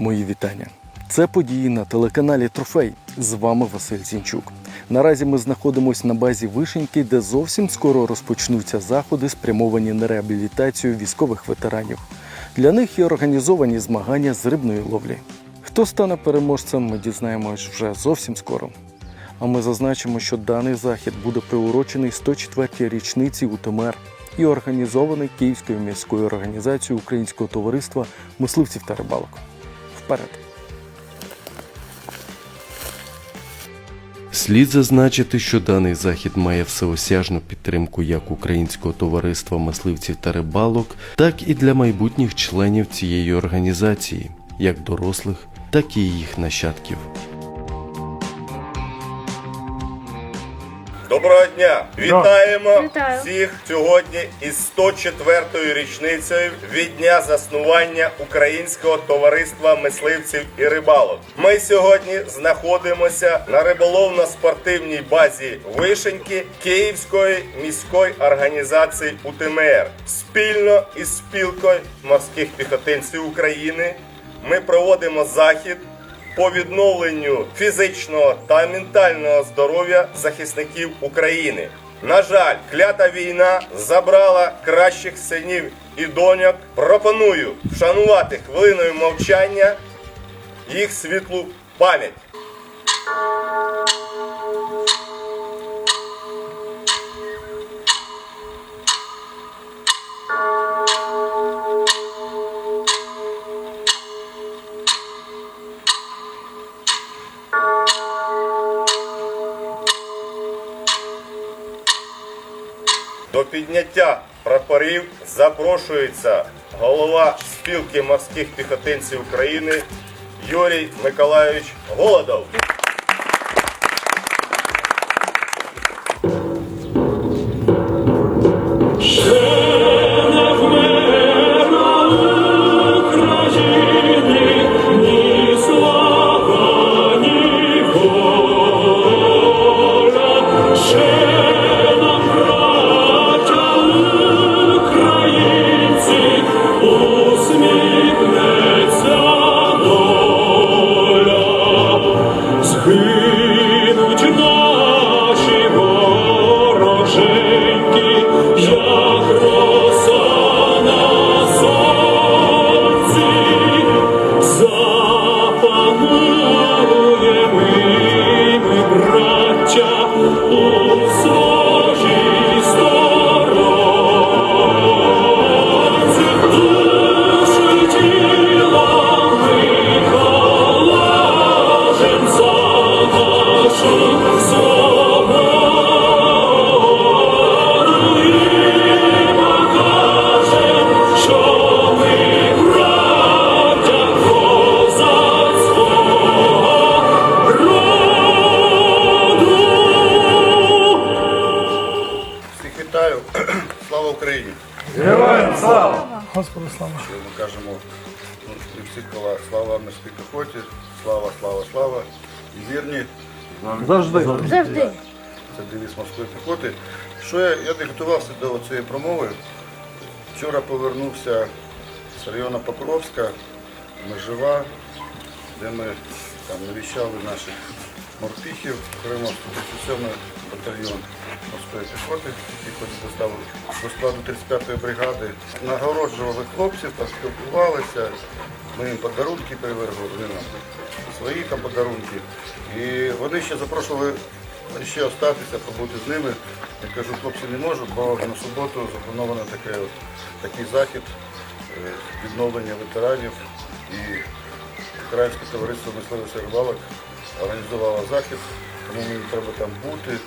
Мої вітання. Це події на телеканалі Трофей. З вами Василь Зінчук. Наразі ми знаходимося на базі Вишеньки, де зовсім скоро розпочнуться заходи, спрямовані на реабілітацію військових ветеранів. Для них і організовані змагання з рибної ловлі. Хто стане переможцем, ми дізнаємось вже зовсім скоро. А ми зазначимо, що даний захід буде приурочений 104-й річниці УТМР і організований Київською міською організацією Українського товариства мисливців та рибалок. Вперед! Слід зазначити, що даний захід має всеосяжну підтримку як Українського товариства мисливців та рибалок, так і для майбутніх членів цієї організації, як дорослих, так і їх нащадків. Доброго дня! Вітаємо Вітаю. всіх сьогодні із 104-ю річницею від дня заснування Українського товариства мисливців і рибалок. Ми сьогодні знаходимося на риболовно-спортивній базі Вишеньки Київської міської організації УТМР. Спільно із спілкою морських піхотинців України ми проводимо захід по відновленню фізичного та ментального здоров'я захисників України. На жаль, клята війна забрала кращих синів і доньок. Пропоную вшанувати хвилиною мовчання їх світлу пам'ять. До підняття прапорів запрошується голова спілки морських піхотинців України Юрій Миколаївич Голодов. Слава. Що ми кажемо ну, при всіх колах слава морській піхоті, слава, слава, слава і вірні. Завжди. Завжди. Це девіз морської піхоти. Що я, я не готувався до цієї промови. Вчора повернувся з району Покровська, Межива, де ми там навіщали наших морпіхів, окремо 37 батальйон морської піхоти, який ходить до складу 35-ї бригади. Нагороджували хлопців, поспілкувалися, ми їм подарунки привезли, вони нам свої там подарунки. І вони ще запрошували ще остатися, побути з ними. Я кажу, хлопці не можу, бо на суботу заплановано таке, такий захід е, відновлення ветеранів. І Українське товариство мисливців рибалок організувало захід, тому мені треба там бути.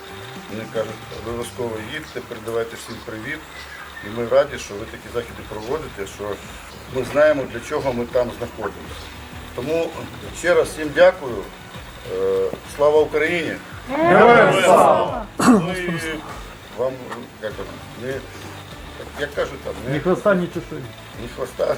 Вони кажуть, обов'язково їдьте, передавайте всім привіт. І ми раді, що ви такі заходи проводите, що ми знаємо, для чого ми там знаходимося. Тому ще раз всім дякую. Е, Слава Україні! Ну і вам, як, не, як кажуть, там, Ні хвоста, ні чешуї. ні хвоста.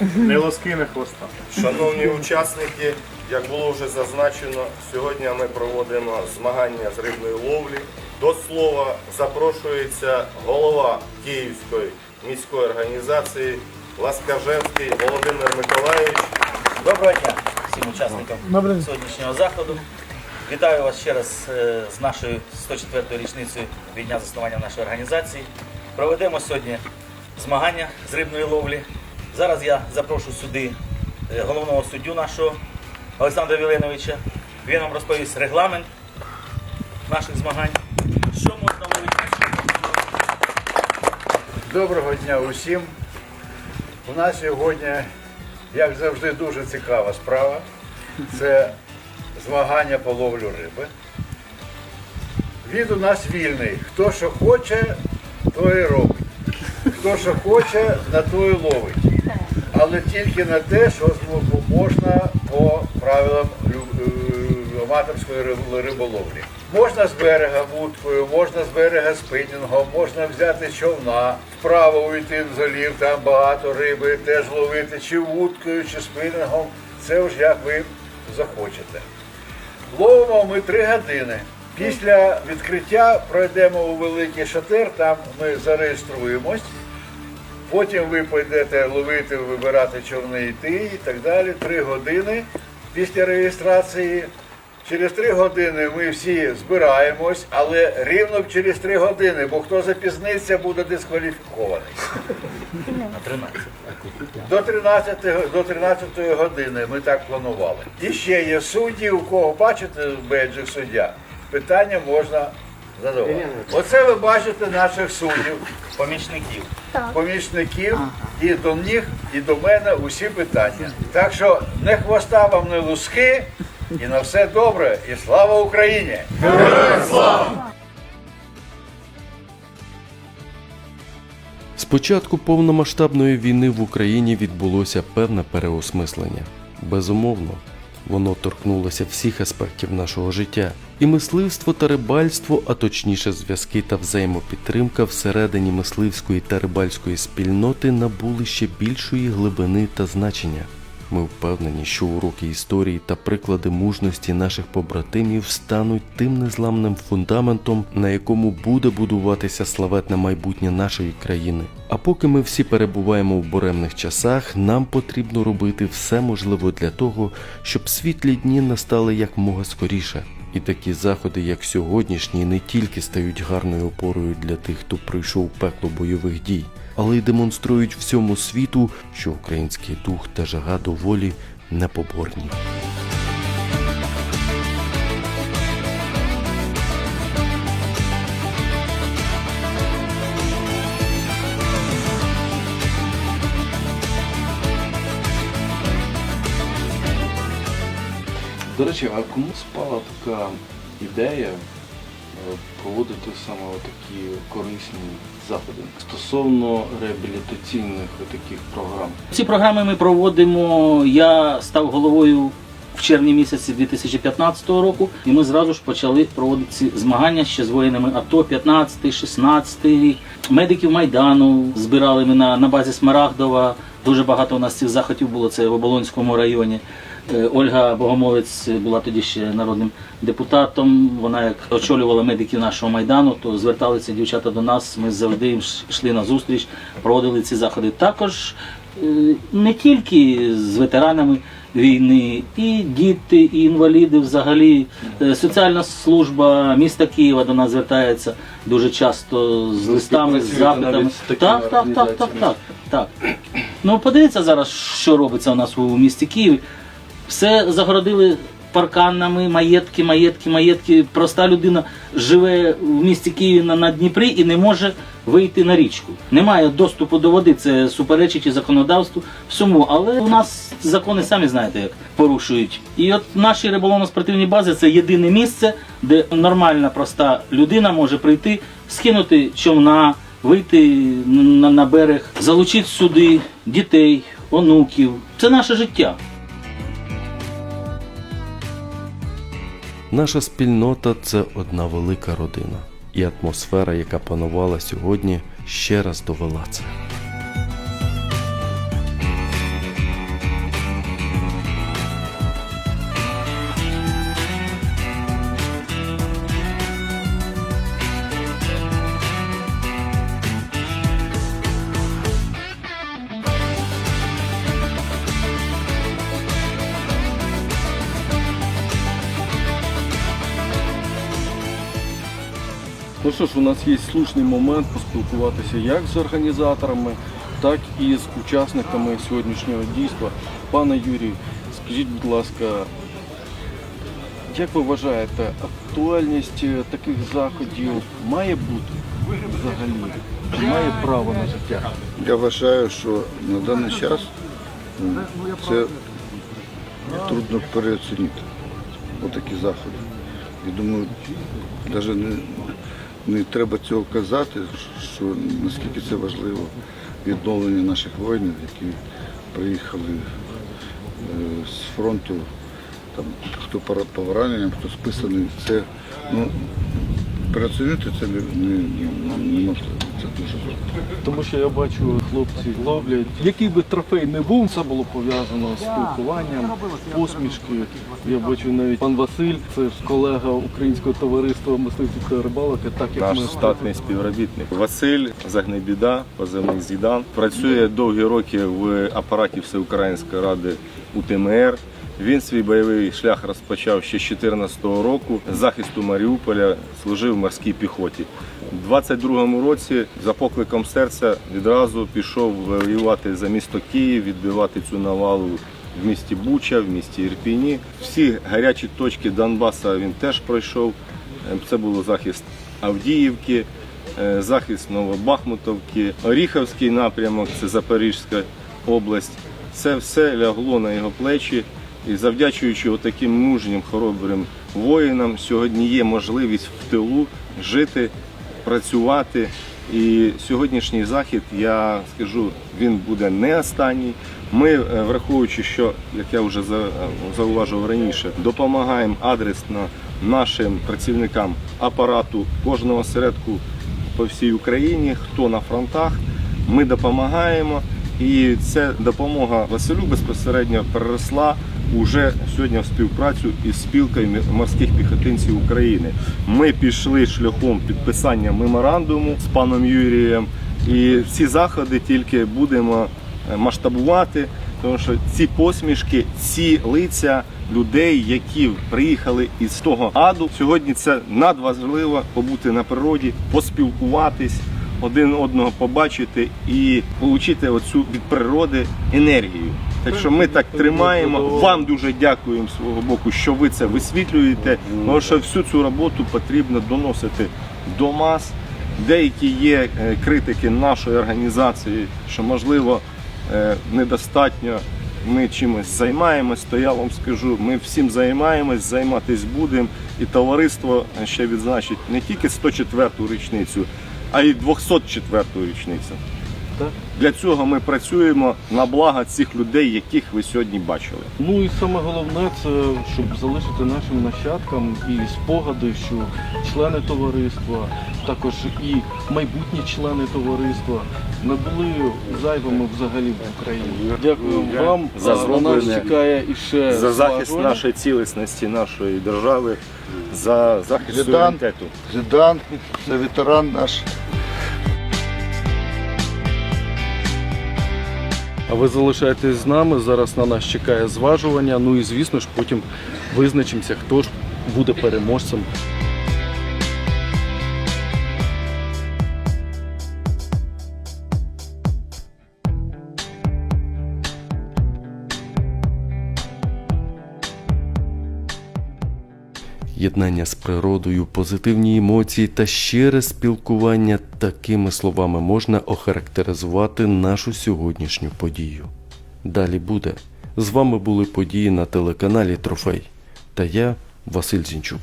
Не лоски, не хвоста. Шановні учасники, як було вже зазначено, сьогодні ми проводимо змагання з рибної ловлі. До слова запрошується голова Київської міської організації Ласкавжевський Володимир Миколаївич. Доброго дня всім учасникам сьогоднішнього заходу. Вітаю вас ще раз е, з нашою 104-ю річницею від дня заснування нашої організації. Проведемо сьогодні змагання з рибної ловлі. Зараз я запрошу сюди е, головного суддю нашого Олександра Віленовича. Він вам розповість регламент наших змагань. Що можна ловити? Доброго дня усім. У нас сьогодні, як завжди, дуже цікава справа. Це змагання по ловлю риби. Він у нас вільний. Хто що хоче, то і робить. Хто що хоче, на то і ловить. Але тільки на те, що можна по правилам е, аматорської риболовлі. Можна з берега вудкою, можна з берега спинінгом, можна взяти човна, вправо уйти в залів, там багато риби, теж ловити чи вудкою, чи спинінгом. Це вже як ви захочете. Ловимо ми три години. Після відкриття пройдемо у великий шатер, там ми зареєструємось. Потім ви підете ловити, вибирати човни йти і так далі. Три години після реєстрації. Через три години ми всі збираємось, але рівно через три години, бо хто запізниться, буде дискваліфікований. До 13, до 13 години ми так планували. І ще є судді, у кого бачите беджик суддя, питання можна задавати. Оце ви бачите наших суддів, Помічників. помічників, і до них, і до мене усі питання. Так що не хвоста вам, не луски, і на все добре, і слава Україні! З початку повномасштабної війни в Україні відбулося певне переосмислення. Безумовно, воно торкнулося всіх аспектів нашого життя. І мисливство та рибальство, а точніше зв'язки та взаємопідтримка всередині мисливської та рибальської спільноти набули ще більшої глибини та значення. Ми впевнені, що уроки історії та приклади мужності наших побратимів стануть тим незламним фундаментом, на якому буде будуватися славетне майбутнє нашої країни. А поки ми всі перебуваємо в буремних часах, нам потрібно робити все можливе для того, щоб світлі дні настали якмога скоріше. І такі заходи, як сьогоднішні, не тільки стають гарною опорою для тих, хто пройшов пекло бойових дій, але й демонструють всьому світу, що український дух та жага до волі непоборні. До речі, а кому спала така ідея е, проводити саме такі корисні заходи стосовно реабілітаційних таких програм? Ці програми ми проводимо. Я став головою в червні місяці 2015 року, і ми зразу ж почали проводити ці змагання ще з воїнами АТО 15-16 рік. Медиків Майдану збирали ми на, на базі Смарагдова. Дуже багато у нас цих заходів було. Це в Оболонському районі. Е, Ольга Богомолець була тоді ще народним депутатом. Вона як очолювала медиків нашого майдану, то зверталися дівчата до нас. Ми завжди їм йшли на зустріч, проводили ці заходи. Також е, не тільки з ветеранами війни, і діти, і інваліди взагалі. Е, Соціальна служба міста Києва до нас звертається дуже часто з листами, з запитами. Так, так, так, так, так, так. Ну подивіться зараз, що робиться у нас у місті Києві. Все загородили парканами, маєтки, маєтки, маєтки. Проста людина живе в місті Києві на, на Дніпрі і не може вийти на річку. Немає доступу до води, це суперечить і законодавству всьому. Але у нас закони самі знаєте, як порушують. І от наші риболовно-спортивні бази це єдине місце, де нормальна проста людина може прийти, скинути човна, вийти на, на берег, залучити сюди дітей, онуків. Це наше життя. Наша спільнота це одна велика родина, і атмосфера, яка панувала сьогодні, ще раз довела це. Що ж, у нас є слушний момент поспілкуватися як з організаторами, так і з учасниками сьогоднішнього дійства. Пане Юрію, скажіть, будь ласка, як ви вважаєте, актуальність таких заходів має бути взагалі? Чи має право на життя? Я вважаю, що на даний час це трудно переоцінити. Отакі заходи. Я думаю, навіть не, не треба цього казати, що наскільки це важливо відновлення наших воїнів, які приїхали е, з фронту, там, хто по по пораненням, хто списаний. Це ну, переоцінити це не, не, не, неможливо. Це дуже важливо. Тому що я бачу, хлопці ловлять. Який би трофей не був, це було пов'язано з спілкуванням, посмішки. Я бачу навіть пан Василь, це ж колега Українського товариства мисливців та рибалки, так як Наш ми штатний співробітник Василь Загнебіда, позивний Зідан, працює довгі роки в апараті Всеукраїнської ради УТМР. Він свій бойовий шлях розпочав ще з 2014 року з захисту Маріуполя, служив в морській піхоті. У 22-му році за покликом серця відразу пішов воювати за місто Київ, відбивати цю навалу в місті Буча, в місті Ірпіні. Всі гарячі точки Донбаса він теж пройшов. Е, Це було захист Авдіївки, е, захист Новобахмутовки, Оріховський напрямок, це Запорізька область. Це все лягло на його плечі. І завдячуючи таким мужнім, хоробрим воїнам, сьогодні є можливість в тилу жити, працювати. І сьогоднішній захід, я скажу, він буде не останній. Ми, е, враховуючи, що, як я вже за- зауважив раніше, допомагаємо адресно нашим працівникам апарату кожного осередку по всій Україні, хто на фронтах. Ми допомагаємо, і ця допомога Василю безпосередньо переросла уже сьогодні в співпрацю із спілкою морських піхотинців України. Ми пішли шляхом підписання меморандуму з паном Юрієм, і ці заходи тільки будемо е, масштабувати, тому що ці посмішки, ці лиця людей, які приїхали із того аду, сьогодні це надважливо побути на природі, поспілкуватись, один одного побачити і отримати оцю від природи енергію. Так що ми так тримаємо. Вам дуже дякуємо свого боку, що ви це висвітлюєте. Тому що всю цю роботу потрібно доносити до мас. Деякі є е, критики нашої організації, що можливо е, недостатньо. Ми чимось займаємось, то я вам скажу, ми всім займаємось, займатись будемо. І товариство ще відзначить не тільки 104-ту річницю, а й 204-ту річницю. Так. Для цього ми працюємо на благо цих людей, яких ви сьогодні бачили. Ну і саме головне це щоб залишити нашим нащадкам і спогади, що члени товариства, також і майбутні члени товариства не були зайвими взагалі в Україні. Дякую вам За на нас чекає і ще За захист зважування. нашої цілісності, нашої держави, за захист суверенітету. Зідан, це ветеран наш. А ви залишаєтесь з нами. Зараз на нас чекає зважування. Ну і звісно ж потім визначимося, хто ж буде переможцем. Єднання з природою, позитивні емоції та щире спілкування такими словами можна охарактеризувати нашу сьогоднішню подію. Далі буде. З вами були події на телеканалі Трофей та я, Василь Зінчук.